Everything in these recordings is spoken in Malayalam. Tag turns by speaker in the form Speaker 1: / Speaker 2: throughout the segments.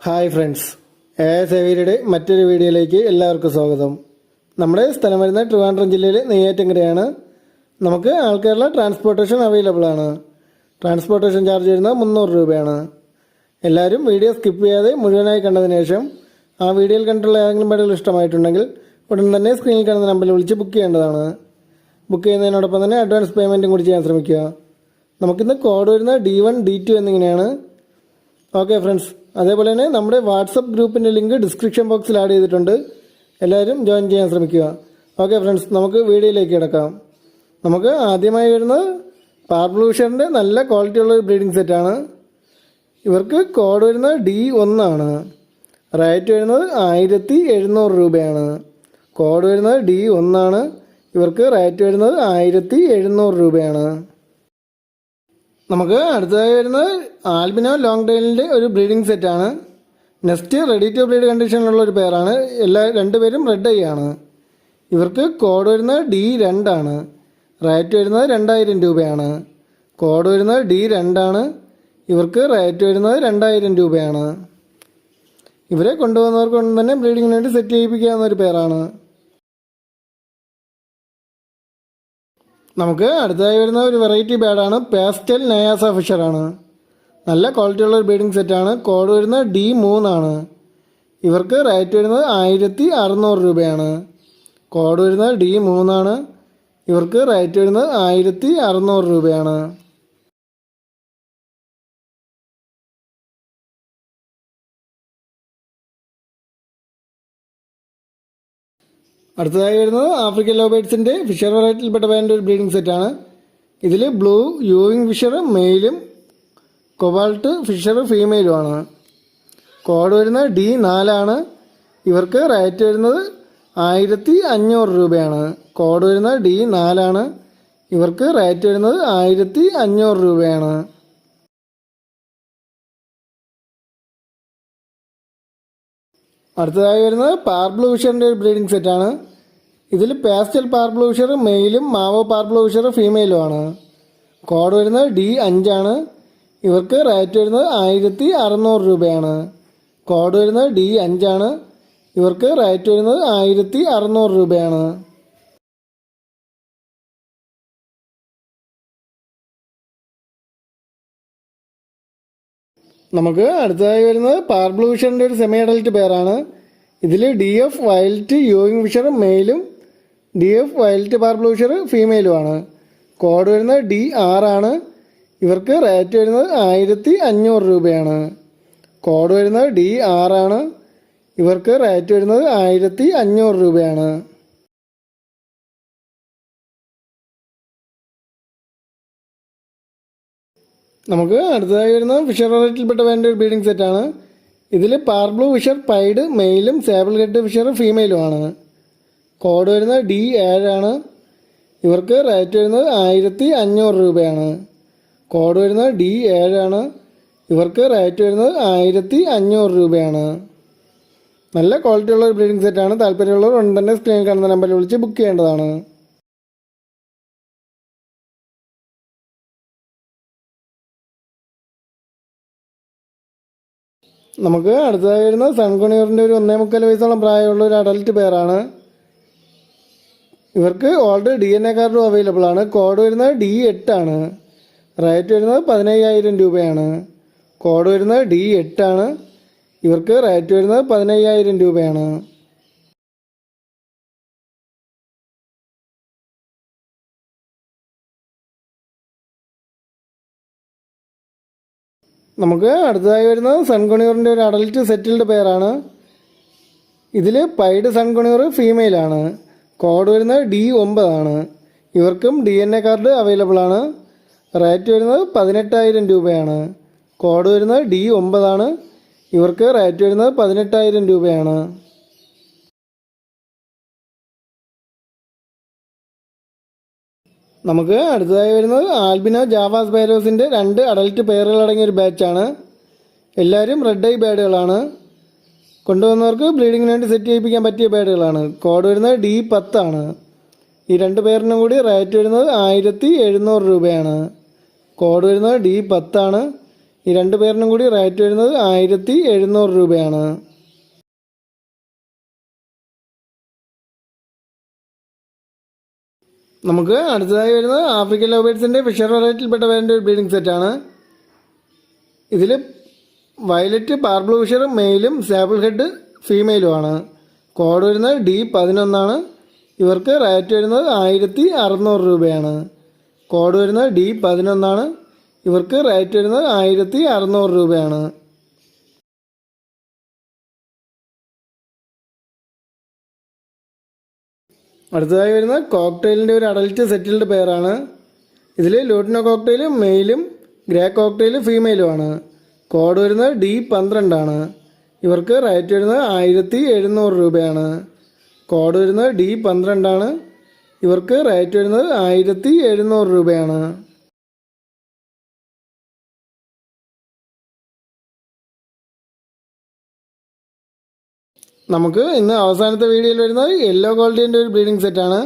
Speaker 1: ഹായ് ഫ്രണ്ട്സ് എ സേവിയരുടെ മറ്റൊരു വീഡിയോയിലേക്ക് എല്ലാവർക്കും സ്വാഗതം. നമ്മുടെ സ്ഥലം വരുന്ന ട്രിവാൻഡ്രം ജില്ലയിലെ നെയ്യാറ്റങ്കരയാണ് നമുക്ക് ആൾക്കാരുള്ള ട്രാൻസ്പോർട്ടേഷൻ അവൈലബിൾ ആണ്. ട്രാൻസ്പോർട്ടേഷൻ ചാർജ് വരുന്നത് മുന്നൂറ് രൂപയാണ്. എല്ലാവരും വീഡിയോ സ്കിപ്പ് ചെയ്യാതെ മുഴുവനായി കണ്ടതിന് ശേഷം ആ വീഡിയോയിൽ കണ്ടിട്ടുള്ള ഏതെങ്കിലും പടികൾ ഇഷ്ടമായിട്ടുണ്ടെങ്കിൽ ഉടൻ തന്നെ സ്ക്രീനിൽ കാണുന്ന നമ്പറിൽ വിളിച്ച് ബുക്ക് ചെയ്യേണ്ടതാണ്. ബുക്ക് ചെയ്യുന്നതിനോടൊപ്പം തന്നെ അഡ്വാൻസ് പേയ്മെന്റും കൂടി ചെയ്യാൻ ശ്രമിക്കുക. നമുക്കിന്ന് കോഡ് വരുന്ന ഡി വൺ ഡി ടു എന്നിങ്ങനെയാണ്. ഓക്കെ ഫ്രണ്ട്സ് അതേപോലെ തന്നെ നമ്മുടെ വാട്സപ്പ് ഗ്രൂപ്പിന്റെ ലിങ്ക് ഡിസ്ക്രിപ്ഷൻ ബോക്സിൽ ആഡ് ചെയ്തിട്ടുണ്ട്. എല്ലാവരും ജോയിൻ ചെയ്യാൻ ശ്രമിക്കുക. ഓക്കെ ഫ്രണ്ട്സ് നമുക്ക് വീഡിയോയിലേക്ക് കിടക്കാം. നമുക്ക് ആദ്യമായി വരുന്നത് പാർബ്ലൂഷറിന്റെ നല്ല ക്വാളിറ്റി ഉള്ള ഒരു ബ്രീഡിംഗ് സെറ്റാണ് ഇവർക്ക് കോഡ് വരുന്നത് ഡി ഒന്നാണ്. റേറ്റ് വരുന്നത് ആയിരത്തി എഴുന്നൂറ് രൂപയാണ്. കോഡ് വരുന്നത് ഡി ഒന്നാണ്. ഇവർക്ക് റേറ്റ് വരുന്നത് ആയിരത്തി എഴുന്നൂറ് രൂപയാണ്. നമുക്ക് അടുത്തതായി വരുന്നത് ആൽബിനോ ലോങ് ടൈലിന്റെ ഒരു ബ്രീഡിംഗ് സെറ്റാണ് നെസ്റ്റ് റെഡി ടു ബ്രീഡ് കണ്ടീഷനിലുള്ള ഒരു പേരാണ് എല്ലാ രണ്ടുപേരും റെഡ് ഐ ആണ്. ഇവർക്ക് കോഡ് വരുന്നത് ഡി രണ്ടാണ് റേറ്റ് വരുന്നത് രണ്ടായിരം രൂപയാണ്. കോഡ് വരുന്നത് ഡി രണ്ടാണ് ഇവർക്ക് റേറ്റ് വരുന്നത് രണ്ടായിരം രൂപയാണ്. ഇവരെ കൊണ്ടുവന്നവർക്കൊന്നും തന്നെ ബ്രീഡിങ്ങിന് വേണ്ടി സെറ്റ് ചെയ്യിപ്പിക്കാവുന്ന ഒരു പേരാണ് നമുക്ക് അടുത്തതായി വരുന്ന ഒരു വെറൈറ്റി ബേഡാണ് പേസ്റ്റൽ നയാസ ഫിഷറാണ് നല്ല ക്വാളിറ്റി ഉള്ള ഒരു ബീഡിംഗ് സെറ്റാണ് കോഡ് വരുന്നത് ഡി മൂന്നാണ് ഇവർക്ക് റേറ്റ് വരുന്നത് ആയിരത്തി അറുന്നൂറ് രൂപയാണ്. കോഡ് വരുന്നത് ഡി മൂന്നാണ് ഇവർക്ക് റേറ്റ് വരുന്നത് ആയിരത്തി അറുന്നൂറ് രൂപയാണ്. അടുത്തതായി വരുന്നത് ആഫ്രിക്കൻ ലോബേഡ്സിന്റെ ഫിഷർ വെറൈറ്റിയിൽപ്പെട്ട ബാൻഡ് ഒരു ബ്രീഡിംഗ് സെറ്റാണ് ഇതിൽ ബ്ലൂ യൂവിങ് ഫിഷർ മെയിലും കൊബാൾട്ട് ഫിഷർ ഫീമെയിലുമാണ് കോഡ് വരുന്നത് ഡി നാലാണ്. ഇവർക്ക് റേറ്റ് വരുന്നത് ആയിരത്തി അഞ്ഞൂറ് രൂപയാണ്. കോഡ് വരുന്നത് ഡി നാലാണ്. ഇവർക്ക് റേറ്റ് വരുന്നത് ആയിരത്തി അഞ്ഞൂറ് രൂപയാണ്. അടുത്തതായി വരുന്നത് പാർബ്ലൂ ഒരു ബ്രീഡിംഗ് സെറ്റാണ് ഇതിൽ പാസ്റ്റൽ പാർബ്ലൂഷർ മെയിലും മാവോ പാർബ്ലൂഷർ ഫീമെയിലും ആണ്. കോഡ് വരുന്നത് ഡി അഞ്ചാണ് ഇവർക്ക് റേറ്റ് വരുന്നത് ആയിരത്തി അറുന്നൂറ് രൂപയാണ്. കോഡ് വരുന്നത് ഡി അഞ്ചാണ് ഇവർക്ക് റേറ്റ് വരുന്നത് ആയിരത്തി അറുന്നൂറ് രൂപയാണ്. നമുക്ക് അടുത്തതായി വരുന്നത് പാർബ്ലൂ ഒരു സെമി അഡൽറ്റ് പേരാണ് ഇതിൽ D F violet ewing Fischer മെയിലും D F violet parblue Fischer ഫീമെയിലുമാണ് code വരുന്നത് ഡി ആറാണ് ഇവർക്ക് റേറ്റ് വരുന്നത് ആയിരത്തി അഞ്ഞൂറ് രൂപയാണ്. കോഡ് വരുന്നത് ഡി ആറാണ് ഇവർക്ക് റേറ്റ് വരുന്നത് ആയിരത്തി അഞ്ഞൂറ് രൂപയാണ്. നമുക്ക് അടുത്തതായി വരുന്ന ഫിഷർ റേറ്റിൽപ്പെട്ട വേണ്ട ഒരു ബീഡിംഗ് സെറ്റാണ് ഇതിൽ പാർബ്ലൂ ഫിഷർ പൈഡ് മെയിലും സേബിൾ ഹെഡ് ഫിഷർ ഫീമെയിലുമാണ് കോഡ് വരുന്നത് ഡി ഏഴാണ് ഇവർക്ക് റേറ്റ് വരുന്നത് ആയിരത്തി അഞ്ഞൂറ് രൂപയാണ്. കോഡ് വരുന്നത് ഡി ഏഴാണ് ഇവർക്ക് റേറ്റ് വരുന്നത് ആയിരത്തി അഞ്ഞൂറ് രൂപയാണ്. നല്ല ക്വാളിറ്റി ഉള്ള ഒരു ബ്രീഡിംഗ് സെറ്റാണ് താല്പര്യമുള്ളവർ ഉടൻ തന്നെ സ്ക്രീനിൽ കാണുന്ന നമ്പറിൽ വിളിച്ച് ബുക്ക് ചെയ്യേണ്ടതാണ്. നമുക്ക് അടുത്തതായി സൺകുണിയറിന്റെ ഒരു ഒന്നേ മുക്കാൽ വയസ്സോളം പ്രായമുള്ള ഒരു അഡൽറ്റ് പേരാണ് ഇവർക്ക് ഓൾറെഡി ഡി എൻ എ കാർഡും അവൈലബിൾ ആണ്. കോഡ് വരുന്നത് ഡി എട്ടാണ് റേറ്റ് വരുന്നത് പതിനയ്യായിരം രൂപയാണ്. കോഡ് വരുന്നത് ഡി എട്ടാണ് ഇവർക്ക് റേറ്റ് വരുന്നത് പതിനയ്യായിരം രൂപയാണ്. നമുക്ക് അടുത്തതായി വരുന്നത് സൺകുണിയൂറിന്റെ ഒരു അഡൽറ്റ് സെറ്റിൽഡ് പെയറാണ് ഇതിൽ പൈഡ് സൺകുണിയൂർ ഫീമെയിലാണ് കോഡ് വരുന്നത് ഡി ഒമ്പതാണ്. ഇവർക്കും D N A card available ആണ്. റേറ്റ് വരുന്നത് പതിനെട്ടായിരം രൂപയാണ്. കോഡ് വരുന്നത് ഡി ഒമ്പതാണ്. ഇവർക്ക് റേറ്റ് വരുന്നത് പതിനെട്ടായിരം രൂപയാണ്. നമുക്ക് അടുത്തതായി വരുന്നത് ആൽബിനോ ജാവാസ് ബൈരോസിന്റെ രണ്ട് അഡൽറ്റ് പെയറുകൾ അടങ്ങിയ ഒരു ബാച്ചാണ് എല്ലാവരും റെഡ് ഐ ബാഡുകളാണ് കൊണ്ടുവന്നവർക്ക് ബ്ലീഡിങ്ങിന് വേണ്ടി സെറ്റ് ചെയ്യിപ്പിക്കാൻ പറ്റിയ പേഡുകളാണ് കോഡ് വരുന്നത് ഡി പത്താണ് ഈ രണ്ട് പേരിനും കൂടി റേറ്റ് വരുന്നത് ആയിരത്തി എഴുന്നൂറ് രൂപയാണ്. കോഡ് വരുന്നത് ഡി പത്താണ് ഈ രണ്ട് പേരിനും കൂടി റേറ്റ് വരുന്നത് ആയിരത്തി എഴുന്നൂറ് രൂപയാണ്. നമുക്ക് അടുത്തതായി വരുന്നത് ആഫ്രിക്കൻ ലോബേറ്റ്സിന്റെ ഫിഷർ വെറൈറ്റിയിൽപ്പെട്ട വേണ്ട ഒരു ബ്രീഡിംഗ് സെറ്റാണ്. ഇതിൽ വയലറ്റ് പാർബ്ലൂഷർ മെയിലും സാപ്പിൾ ഹെഡ് ഫീമെയിലുമാണ് കോഡ് വരുന്നത് ഡി പതിനൊന്നാണ് ഇവർക്ക് റേറ്റ് വരുന്നത് ആയിരത്തി അറുന്നൂറ് രൂപയാണ്. കോഡ് വരുന്നത് ഡി പതിനൊന്നാണ് ഇവർക്ക് റേറ്റ് വരുന്നത് ആയിരത്തി അറുന്നൂറ് രൂപയാണ്. അടുത്തതായി വരുന്ന കോക്ടെയിലിന്റെ ഒരു അഡൽറ്റ് സെറ്റിൽഡ് പെയറാണ് ഇതിൽ ലൂട്ടിനോ കോക്ടെയിൽ മെയിലും ഗ്രേ കോക്ടെയിൽ ഫീമെയിലുമാണ് കോഡ് വരുന്നത് ഡി പന്ത്രണ്ടാണ്. ഇവർക്ക് റേറ്റ് വരുന്നത് ആയിരത്തി എഴുന്നൂറ് രൂപയാണ്. കോഡ് വരുന്നത് ഡി പന്ത്രണ്ടാണ്. ഇവർക്ക് റേറ്റ് വരുന്നത് ആയിരത്തി എഴുന്നൂറ് രൂപയാണ്. നമുക്ക് ഇന്ന് അവസാനത്തെ വീഡിയോയിൽ വരുന്നത് യെല്ലോ ഗോൾഡിന്റെ ഒരു ബ്രീഡിംഗ് സെറ്റാണ്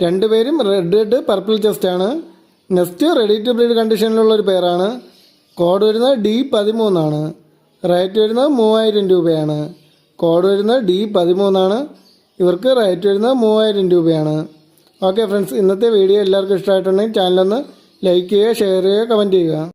Speaker 1: രണ്ടുപേരും റെഡ് ഹെഡ് പർപ്പിൾ ചെസ്റ്റ് ആണ്. നെക്സ്റ്റ് റെഡി ടു ബ്രീഡ് കണ്ടീഷനിലുള്ള ഒരു പേരാണ് കോഡ് വരുന്നത് ഡി പതിമൂന്നാണ്. റേറ്റ് വരുന്നത് മൂവായിരം രൂപയാണ്. കോഡ് വരുന്നത് ഡി പതിമൂന്നാണ്. ഇവർക്ക് റേറ്റ് വരുന്നത് മൂവായിരം രൂപയാണ്. ഓക്കെ ഫ്രണ്ട്സ് ഇന്നത്തെ വീഡിയോ എല്ലാവർക്കും ഇഷ്ടമായിട്ടുണ്ടെങ്കിൽ ചാനലൊന്ന് ലൈക്ക് ചെയ്യുക ഷെയർ ചെയ്യുക കമന്റ് ചെയ്യുക.